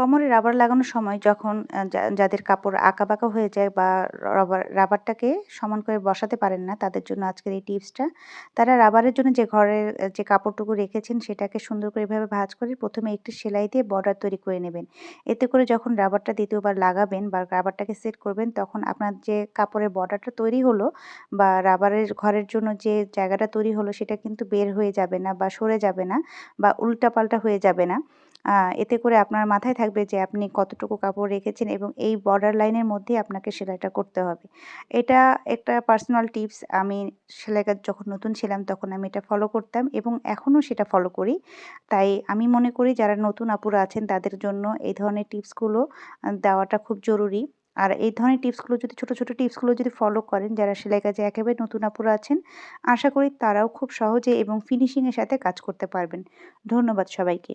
কোমরে রাবার লাগানোর সময় যখন যাদের কাপড় আঁকাবাঁকা হয়ে যায় বা রাবার, রাবারটাকে সমান করে বসাতে পারেন না, তাদের জন্য আজকের এই টিপসটা। তারা রাবারের জন্য যে ঘরের যে কাপড়টুকু রেখেছেন সেটাকে সুন্দর করে এভাবে ভাঁজ করে প্রথমে একটি সেলাই দিয়ে বর্ডার তৈরি করে নেবেন। এতে করে যখন রাবারটা দ্বিতীয়বার লাগাবেন বা রাবারটাকে সেট করবেন, তখন আপনার যে কাপড়ের বর্ডারটা তৈরি হলো বা রাবারের ঘরের জন্য যে জায়গাটা তৈরি হলো সেটা কিন্তু বের হয়ে যাবে না বা সরে যাবে না বা উল্টাপাল্টা হয়ে যাবে না। এতে করে আপনার মাথায় থাকবে যে আপনি কতটুকু কাপড় রেখেছেন এবং এই বর্ডার লাইনের মধ্যেই আপনাকে সেলাইটা করতে হবে। এটা একটা পার্সোনাল টিপস আমি সেলাই কাজ যখন নতুন ছিলাম তখন আমি এটা ফলো করতাম এবং এখনও সেটা ফলো করি। তাই আমি মনে করি যারা নতুন আপুরা আছেন তাদের জন্য এই ধরনের টিপসগুলো দেওয়াটা খুব জরুরি। আর এই ধরনের টিপসগুলো যদি, ছোটো ছোটো টিপসগুলো যদি ফলো করেন যারা সেলাই কাজে একেবারে নতুন আপুরা আছেন, আশা করি তারাও খুব সহজে এবং ফিনিশিংয়ের সাথে কাজ করতে পারবেন। ধন্যবাদ সবাইকে।